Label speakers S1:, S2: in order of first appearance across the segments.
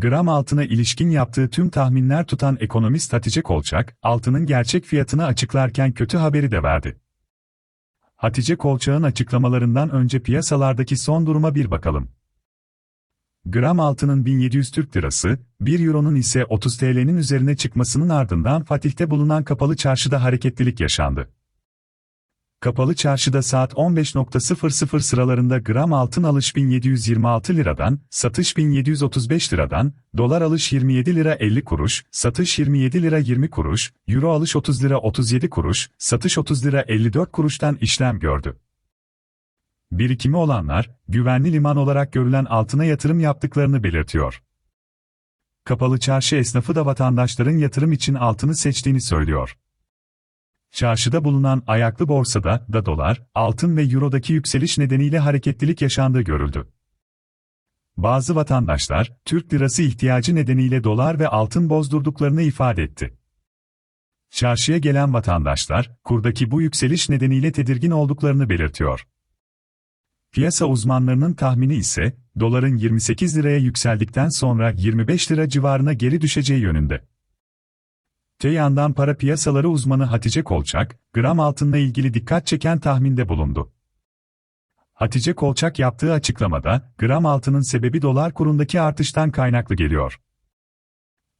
S1: Gram altına ilişkin yaptığı tüm tahminler tutan ekonomist Hatice Kolçak, altının gerçek fiyatını açıklarken kötü haberi de verdi. Hatice Kolçak'ın açıklamalarından önce piyasalardaki son duruma bir bakalım. Gram altının 1700 Türk Lirası, 1 Euro'nun ise 30 TL'nin üzerine çıkmasının ardından Fatih'te bulunan kapalı çarşıda hareketlilik yaşandı. Kapalı çarşıda saat 15.00 sıralarında gram altın alış 1726 liradan, satış 1735 liradan, dolar alış 27 lira 50 kuruş, satış 27 lira 20 kuruş, euro alış 30 lira 37 kuruş, satış 30 lira 54 kuruştan işlem gördü. Birikimi olanlar, güvenli liman olarak görülen altına yatırım yaptıklarını belirtiyor. Kapalı çarşı esnafı da vatandaşların yatırım için altını seçtiğini söylüyor. Çarşıda bulunan ayaklı borsada da dolar, altın ve eurodaki yükseliş nedeniyle hareketlilik yaşandığı görüldü. Bazı vatandaşlar, Türk lirası ihtiyacı nedeniyle dolar ve altın bozdurduklarını ifade etti. Çarşıya gelen vatandaşlar, kurdaki bu yükseliş nedeniyle tedirgin olduklarını belirtiyor. Piyasa uzmanlarının tahmini ise, doların 28 liraya yükseldikten sonra 25 lira civarına geri düşeceği yönünde. Te yandan para piyasaları uzmanı Hatice Kolçak, gram altınla ilgili dikkat çeken tahminde bulundu. Hatice Kolçak yaptığı açıklamada, gram altının sebebi dolar kurundaki artıştan kaynaklı geliyor.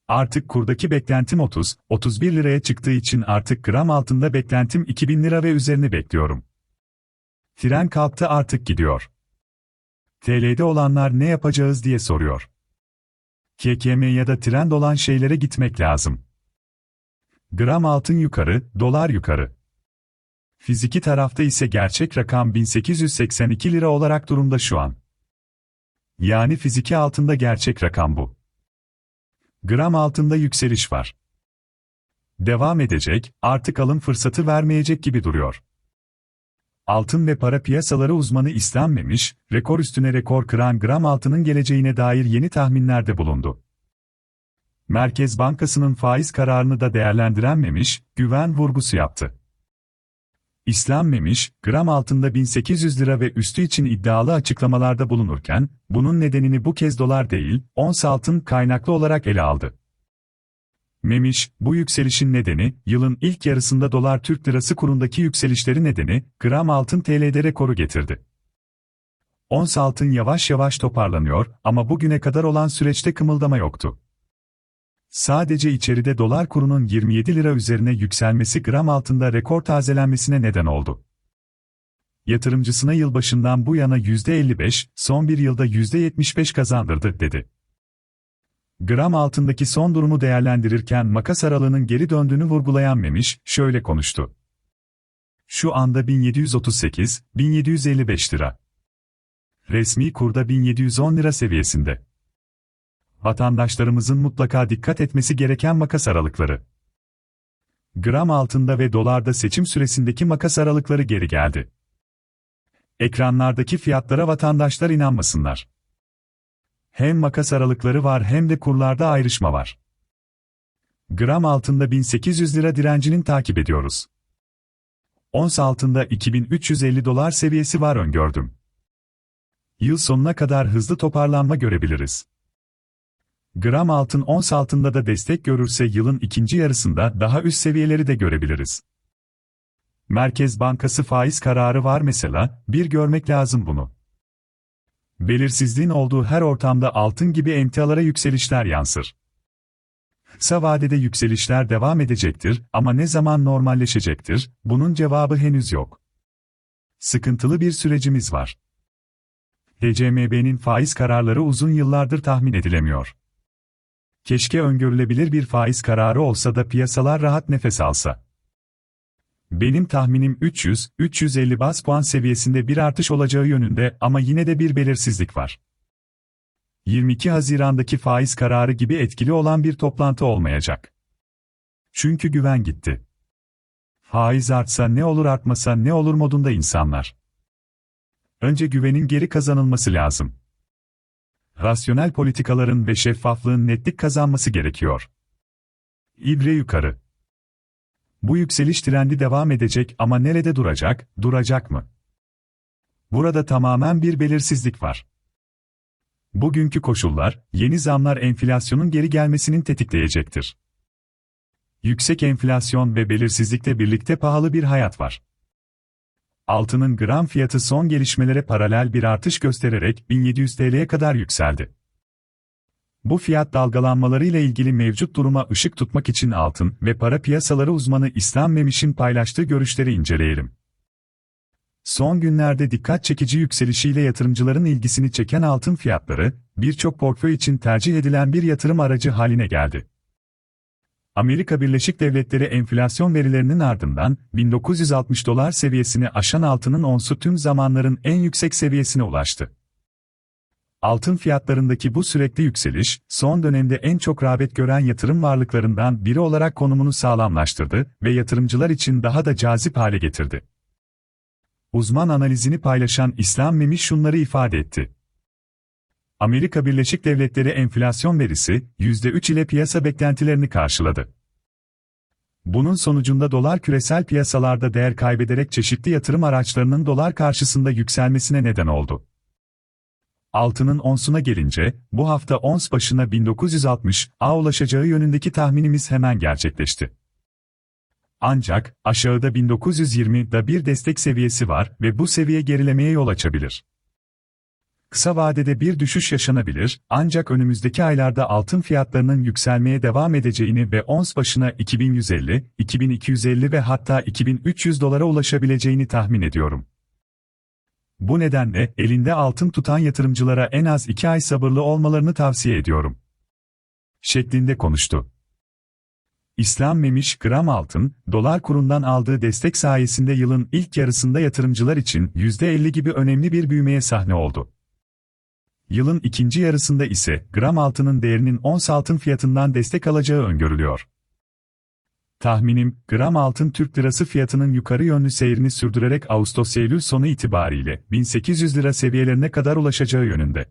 S1: Artık kurdaki beklentim 30, 31 liraya çıktığı için artık gram altında beklentim 2000 lira ve üzerini bekliyorum. Tren kalktı artık gidiyor. TL'de olanlar ne yapacağız diye soruyor. KKM ya da trend olan şeylere gitmek lazım. Gram altın yukarı, dolar yukarı. Fiziki tarafta ise gerçek rakam 1882 lira olarak durumda şu an. Yani fiziki altında gerçek rakam bu. Gram altında yükseliş var. Devam edecek, artık alım fırsatı vermeyecek gibi duruyor. Altın ve para piyasaları uzmanı İslam Memiş, rekor üstüne rekor kıran gram altının geleceğine dair yeni tahminlerde bulundu. Merkez Bankası'nın faiz kararını da değerlendirenmemiş, güven vurgusu yaptı. İslam Memiş, gram altında 1800 lira ve üstü için iddialı açıklamalarda bulunurken, bunun nedenini bu kez dolar değil, ons altın kaynaklı olarak ele aldı. Memiş, bu yükselişin nedeni, yılın ilk yarısında dolar Türk lirası kurundaki yükselişleri nedeni, gram altın TL'de rekoru getirdi. Ons altın yavaş yavaş toparlanıyor ama bugüne kadar olan süreçte kımıldama yoktu. Sadece içeride dolar kurunun 27 lira üzerine yükselmesi gram altında rekor tazelenmesine neden oldu. Yatırımcısına yılbaşından bu yana %55, son bir yılda %75 kazandırdı, dedi. Gram altındaki son durumu değerlendirirken makas aralığının geri döndüğünü vurgulayan Memiş, şöyle konuştu. Şu anda 1738, 1755 lira. Resmi kurda 1710 lira seviyesinde. Vatandaşlarımızın mutlaka dikkat etmesi gereken makas aralıkları. Gram altında ve dolarda seçim süresindeki makas aralıkları geri geldi. Ekranlardaki fiyatlara vatandaşlar inanmasınlar. Hem makas aralıkları var hem de kurlarda ayrışma var. Gram altında 1800 lira direncinin takip ediyoruz. Ons altında 2350 dolar seviyesi var öngördüm. Yıl sonuna kadar hızlı toparlanma görebiliriz. Gram altın ons altında da destek görürse yılın ikinci yarısında daha üst seviyeleri de görebiliriz. Merkez Bankası faiz kararı var mesela, bir görmek lazım bunu. Belirsizliğin olduğu her ortamda altın gibi emtialara yükselişler yansır. Kısa vadede yükselişler devam edecektir ama ne zaman normalleşecektir, bunun cevabı henüz yok. Sıkıntılı bir sürecimiz var. TCMB'nin faiz kararları uzun yıllardır tahmin edilemiyor. Keşke öngörülebilir bir faiz kararı olsa da piyasalar rahat nefes alsa. Benim tahminim 300-350 bas puan seviyesinde bir artış olacağı yönünde ama yine de bir belirsizlik var. 22 Haziran'daki faiz kararı gibi etkili olan bir toplantı olmayacak. Çünkü güven gitti. Faiz artsa ne olur artmasa ne olur modunda insanlar. Önce güvenin geri kazanılması lazım. Rasyonel politikaların ve şeffaflığın netlik kazanması gerekiyor. İbre yukarı. Bu yükseliş trendi devam edecek ama nerede duracak, duracak mı? Burada tamamen bir belirsizlik var. Bugünkü koşullar, yeni zamlar enflasyonun geri gelmesinin tetikleyecektir. Yüksek enflasyon ve belirsizlikle birlikte pahalı bir hayat var. Altının gram fiyatı son gelişmelere paralel bir artış göstererek 1700 TL'ye kadar yükseldi. Bu fiyat dalgalanmaları ile ilgili mevcut duruma ışık tutmak için altın ve para piyasaları uzmanı İslam Memiş'in paylaştığı görüşleri inceleyelim. Son günlerde dikkat çekici yükselişiyle yatırımcıların ilgisini çeken altın fiyatları, birçok portföy için tercih edilen bir yatırım aracı haline geldi. Amerika Birleşik Devletleri enflasyon verilerinin ardından 1960 dolar seviyesini aşan altının onsu tüm zamanların en yüksek seviyesine ulaştı. Altın fiyatlarındaki bu sürekli yükseliş, son dönemde en çok rağbet gören yatırım varlıklarından biri olarak konumunu sağlamlaştırdı ve yatırımcılar için daha da cazip hale getirdi. Uzman analizini paylaşan İslam Memiş şunları ifade etti. Amerika Birleşik Devletleri enflasyon verisi, %3 ile piyasa beklentilerini karşıladı. Bunun sonucunda dolar küresel piyasalarda değer kaybederek çeşitli yatırım araçlarının dolar karşısında yükselmesine neden oldu. Altının onsuna gelince, bu hafta ons başına 1960 A ulaşacağı yönündeki tahminimiz hemen gerçekleşti. Ancak, aşağıda 1920'da bir destek seviyesi var ve bu seviye gerilemeye yol açabilir. Kısa vadede bir düşüş yaşanabilir, ancak önümüzdeki aylarda altın fiyatlarının yükselmeye devam edeceğini ve ons başına 2150, 2250 ve hatta 2300 dolara ulaşabileceğini tahmin ediyorum. Bu nedenle elinde altın tutan yatırımcılara en az 2 ay sabırlı olmalarını tavsiye ediyorum. Şeklinde konuştu. İslam Memiş gram altın, dolar kurundan aldığı destek sayesinde yılın ilk yarısında yatırımcılar için %50 gibi önemli bir büyümeye sahne oldu. Yılın ikinci yarısında ise gram altının değerinin ons altın fiyatından destek alacağı öngörülüyor. Tahminim, gram altın Türk lirası fiyatının yukarı yönlü seyrini sürdürerek Ağustos-Eylül sonu itibariyle 1800 lira seviyelerine kadar ulaşacağı yönünde.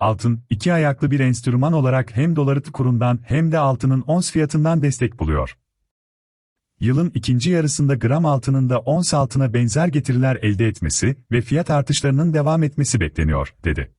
S1: Altın, iki ayaklı bir enstrüman olarak hem doları kurundan hem de altının ons fiyatından destek buluyor. Yılın ikinci yarısında gram altının da ons altına benzer getiriler elde etmesi ve fiyat artışlarının devam etmesi bekleniyor, dedi.